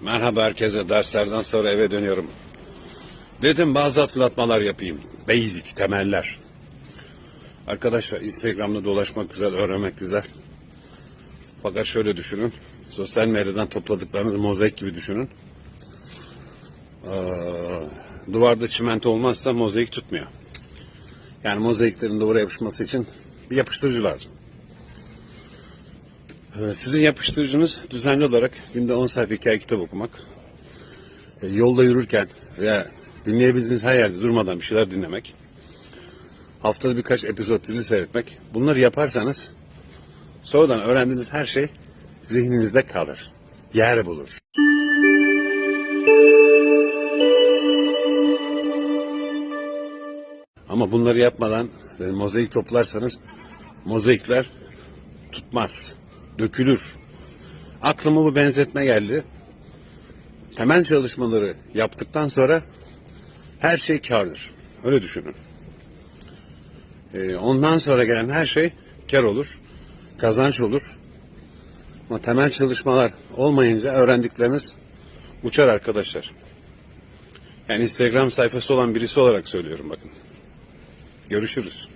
Merhaba herkese. Derslerden sonra eve dönüyorum. Dedim bazı hatırlatmalar yapayım. Basic, temeller. Arkadaşlar Instagram'da dolaşmak güzel, öğrenmek güzel. Fakat şöyle düşünün. Sosyal medyadan topladıklarınızı mozaik gibi düşünün. Ee, duvarda çimento olmazsa mozaik tutmuyor. Yani mozaiklerin duvara yapışması için bir yapıştırıcı lazım. Ee, Sizin yapıştırıcınız düzenli olarak günde 10 sayfa hikaye kitap okumak. e, Yolda yürürken veya dinleyebildiğiniz her yerde durmadan bir şeyler dinlemek. Haftada birkaç epizod dizi seyretmek. Bunları yaparsanız sonradan öğrendiğiniz her şey zihninizde kalır. Yer bulur. Ama bunları yapmadan e, mozaik toplarsanız mozaikler tutmaz, dökülür. Aklıma bu benzetme geldi. Temel çalışmaları yaptıktan sonra her şey kardır. Öyle düşünün. Ee, ondan sonra gelen her şey kar olur, kazanç olur. Ama temel çalışmalar olmayınca öğrendikleriniz uçar arkadaşlar. Yani Instagram sayfası olan birisi olarak söylüyorum bakın. Görüşürüz.